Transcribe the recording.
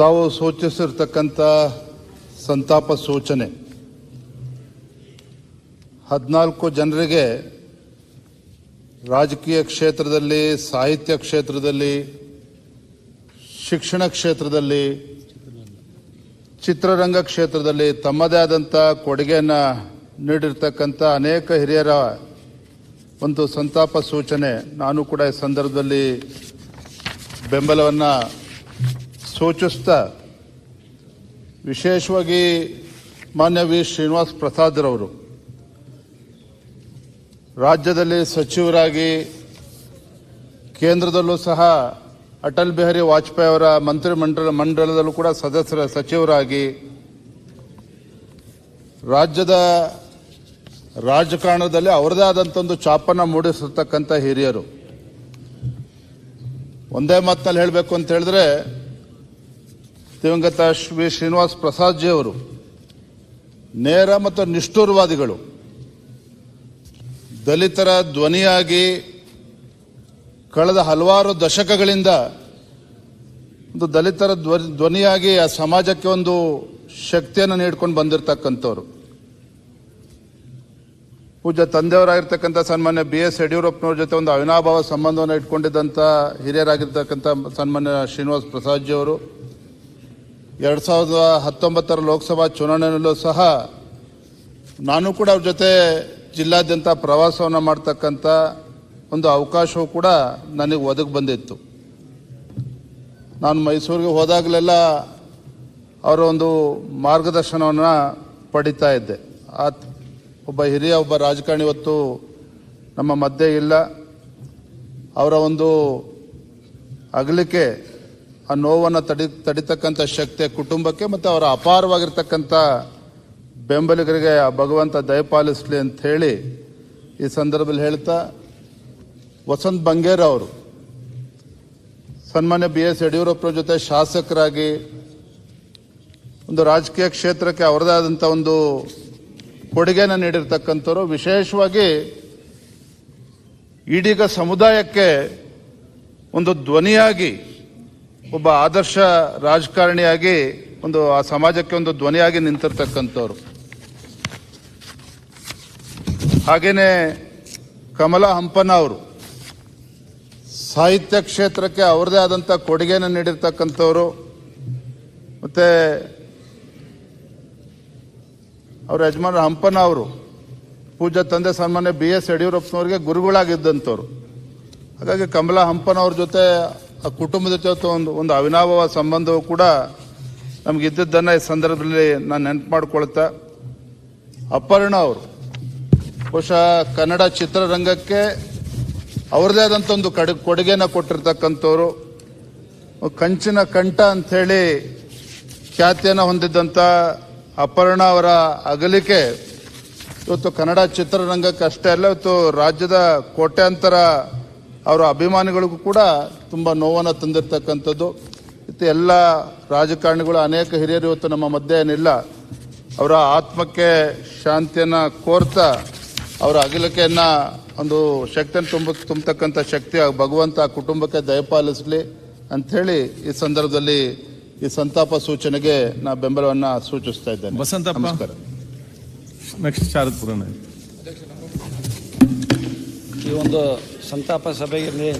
ತಾವು ಸೂಚಿಸಿರ್ತಕ್ಕಂಥ ಸಂತಾಪ ಸೂಚನೆ. ಹದಿನಾಲ್ಕು ಜನರಿಗೆ ರಾಜಕೀಯ ಕ್ಷೇತ್ರದಲ್ಲಿ, ಸಾಹಿತ್ಯ ಕ್ಷೇತ್ರದಲ್ಲಿ, ಶಿಕ್ಷಣ ಕ್ಷೇತ್ರದಲ್ಲಿ, ಚಿತ್ರರಂಗ ಕ್ಷೇತ್ರದಲ್ಲಿ ತಮ್ಮದೇ ಆದಂಥ ಕೊಡುಗೆಯನ್ನು ನೀಡಿರ್ತಕ್ಕಂಥ ಅನೇಕ ಹಿರಿಯರ ಒಂದು ಸಂತಾಪ ಸೂಚನೆ. ನಾನು ಕೂಡ ಈ ಸಂದರ್ಭದಲ್ಲಿ ಬೆಂಬಲವನ್ನು ಸೂಚಿಸ್ತಾ ವಿಶೇಷವಾಗಿ ಮಾನ್ಯ ವಿ. ಶ್ರೀನಿವಾಸ್ ಪ್ರಸಾದ್ರವರು. ರಾಜ್ಯದಲ್ಲಿ ಸಚಿವರಾಗಿ ಕೇಂದ್ರದಲ್ಲೂ ಸಹ ಅಟಲ್ ಬಿಹಾರಿ ವಾಜಪೇಯಿ ಅವರ ಮಂತ್ರಿಮಂಡಲ ಮಂಡಲದಲ್ಲೂ ಕೂಡ ಸದಸ್ಯರ ಸಚಿವರಾಗಿ ರಾಜ್ಯದ ರಾಜಕಾರಣದಲ್ಲಿ ಅವರದೇ ಆದಂಥ ಒಂದು ಚಾಪನ್ನು ಮೂಡಿಸಿರ್ತಕ್ಕಂಥ ಹಿರಿಯರು. ಒಂದೇ ಮಾತಿನಲ್ಲಿ ಹೇಳಬೇಕು ಅಂತ ಹೇಳಿದ್ರೆ ದಿವಂಗತ ಶ್ರೀ ಶ್ರೀನಿವಾಸ್ ಪ್ರಸಾದ್ ಜಿ ಅವರು ನೇರ ಮತ್ತು ನಿಷ್ಠುರವಾದಿಗಳು, ದಲಿತರ ಧ್ವನಿಯಾಗಿ ಕಳೆದ ಹಲವಾರು ದಶಕಗಳಿಂದ ಒಂದು ದಲಿತರ ಧ್ವ- ಧ್ವನಿಯಾಗಿ ಆ ಸಮಾಜಕ್ಕೆ ಒಂದು ಶಕ್ತಿಯನ್ನು ನೀಡ್ಕೊಂಡು ಬಂದಿರತಕ್ಕಂಥವ್ರು. ಪೂಜ್ಯ ತಂದೆಯವರಾಗಿರ್ತಕ್ಕಂಥ ಸನ್ಮಾನ್ಯ ಬಿ ಎಸ್ ಯಡಿಯೂರಪ್ಪನವ್ರ ಜೊತೆ ಒಂದು ಅವಿನಾಭಾವ ಸಂಬಂಧವನ್ನು ಇಟ್ಕೊಂಡಿದ್ದಂಥ ಹಿರಿಯರಾಗಿರ್ತಕ್ಕಂಥ ಸನ್ಮಾನ್ಯ ಶ್ರೀನಿವಾಸ್ ಪ್ರಸಾದ್ ಜಿ ಅವರು ಎರಡು ಸಾವಿರದ ಹತ್ತೊಂಬತ್ತರ ಲೋಕಸಭಾ ಚುನಾವಣೆಯಲ್ಲೂ ಸಹ ನಾನು ಕೂಡ ಅವ್ರ ಜೊತೆ ಜಿಲ್ಲಾದ್ಯಂತ ಪ್ರವಾಸವನ್ನು ಮಾಡ್ತಕ್ಕಂಥ ಒಂದು ಅವಕಾಶವೂ ಕೂಡ ನನಗೆ ಒದಗಿ ಬಂದಿತ್ತು. ನಾನು ಮೈಸೂರಿಗೆ ಹೋದಾಗಲೆಲ್ಲ ಅವರ ಒಂದು ಮಾರ್ಗದರ್ಶನವನ್ನು ಪಡಿತಾ ಇದ್ದೆ. ಆ ಒಬ್ಬ ಹಿರಿಯ, ಒಬ್ಬ ರಾಜಕಾರಣಿ ಇವತ್ತು ನಮ್ಮ ಮಧ್ಯೆ ಇಲ್ಲ. ಅವರ ಒಂದು ಅಗಲಿಕೆ ಆ ನೋವನ್ನು ತಡಿ, ತಡಿತಕ್ಕಂಥ ಶಕ್ತಿ ಕುಟುಂಬಕ್ಕೆ ಮತ್ತು ಅವರ ಅಪಾರವಾಗಿರ್ತಕ್ಕಂಥ ಬೆಂಬಲಿಗರಿಗೆ ಆ ಭಗವಂತ ದಯಪಾಲಿಸಲಿ ಅಂತ ಹೇಳಿ ಈ ಸಂದರ್ಭದಲ್ಲಿ ಹೇಳ್ತಾ, ವಸಂತ್ ಬಂಗೇರ್ ಅವರು ಸನ್ಮಾನ್ಯ ಬಿ ಎಸ್ ಯಡಿಯೂರಪ್ಪರ ಜೊತೆ ಶಾಸಕರಾಗಿ ಒಂದು ರಾಜಕೀಯ ಕ್ಷೇತ್ರಕ್ಕೆ ಅವರದೇ ಆದಂಥ ಒಂದು ಕೊಡುಗೆಯನ್ನು ನೀಡಿರ್ತಕ್ಕಂಥವ್ರು. ವಿಶೇಷವಾಗಿ ಇಡೀಗ ಸಮುದಾಯಕ್ಕೆ ಒಂದು ಧ್ವನಿಯಾಗಿ ಒಬ್ಬ ಆದರ್ಶ ರಾಜಕಾರಣಿಯಾಗಿ ಒಂದು, ಆ ಸಮಾಜಕ್ಕೆ ಒಂದು ಧ್ವನಿಯಾಗಿ ನಿಂತಿರ್ತಕ್ಕಂಥವ್ರು. ಹಾಗೇನೆ ಕಮಲಾ ಹಂಪನ ಅವರು. ಸಾಹಿತ್ಯ ಕ್ಷೇತ್ರಕ್ಕೆ ಅವರದೇ ಆದಂಥ ಕೊಡುಗೆಯನ್ನು ನೀಡಿರ್ತಕ್ಕಂಥವ್ರು. ಮತ್ತೆ ಅವರ ಯಜಮಾನ ಹಂಪನ ಅವರು. ಪೂಜಾ ತಂದೆ ಸನ್ಮಾನ್ಯ ಬಿ ಎಸ್ ಯಡಿಯೂರಪ್ಪನವ್ರಿಗೆ ಗುರುಗಳಾಗಿದ್ದಂಥವ್ರು. ಹಾಗಾಗಿ ಕಮಲಾ ಹಂಪನವ್ರ ಜೊತೆ ಆ ಕುಟುಂಬದ ಜೊತೆ ಒಂದು ಒಂದು ಅವಿನಾಭಾವ ಸಂಬಂಧವು ಕೂಡ ನಮ್ಗೆ ಇದ್ದದ್ದನ್ನು ಈ ಸಂದರ್ಭದಲ್ಲಿ ನಾನು ನೆನಪು ಮಾಡ್ಕೊಳ್ತಾ, ಅಪರ್ಣ ಅವರು, ಬಹುಶಃ ಕನ್ನಡ ಚಿತ್ರರಂಗಕ್ಕೆ ಅವ್ರದೇ ಆದಂಥ ಒಂದು ಕಡೆ, ಕೊಡುಗೆನ ಕೊಟ್ಟಿರ್ತಕ್ಕಂಥವ್ರು. ಕಂಚಿನ ಕಂಠ ಅಂಥೇಳಿ ಖ್ಯಾತಿಯನ್ನು ಹೊಂದಿದ್ದಂಥ ಅಪರ್ಣ ಅವರ ಅಗಲಿಕೆ ಇವತ್ತು ಕನ್ನಡ ಚಿತ್ರರಂಗಕ್ಕೆ ಅಷ್ಟೇ ಅಲ್ಲ, ಇವತ್ತು ರಾಜ್ಯದ ಕೋಟ್ಯಾಂತರ ಅವರ ಅಭಿಮಾನಿಗಳಿಗೂ ಕೂಡ ತುಂಬ ನೋವನ್ನು ತಂದಿರತಕ್ಕಂಥದ್ದು. ಮತ್ತು ಎಲ್ಲ ರಾಜಕಾರಣಿಗಳು ಅನೇಕ ಹಿರಿಯರು ಇವತ್ತು ನಮ್ಮ ಮಧ್ಯೆ ಏನಿಲ್ಲ. ಅವರ ಆತ್ಮಕ್ಕೆ ಶಾಂತಿಯನ್ನು ಕೋರ್ತಾ ಅವರ ಅಗಲಿಕೆಯನ್ನು ಒಂದು ಶಕ್ತಿಯನ್ನು ತುಂಬ ತುಂಬತಕ್ಕಂಥ ಶಕ್ತಿ ಆ ಭಗವಂತ ಕುಟುಂಬಕ್ಕೆ ದಯಪಾಲಿಸಲಿ ಅಂಥೇಳಿ ಈ ಸಂದರ್ಭದಲ್ಲಿ ಈ ಸಂತಾಪ ಸೂಚನೆಗೆ ನಾ ಬೆಂಬಲವನ್ನು ಸೂಚಿಸ್ತಾ ಇದ್ದೇನೆ. ನಮಸ್ಕಾರ. ನೆಕ್ಸ್ಟ್ ಶಾರದ್ ಪುರಾಣ ಈ ಒಂದು ಸಂತಾಪ ಸಭೆಯಲ್ಲಿ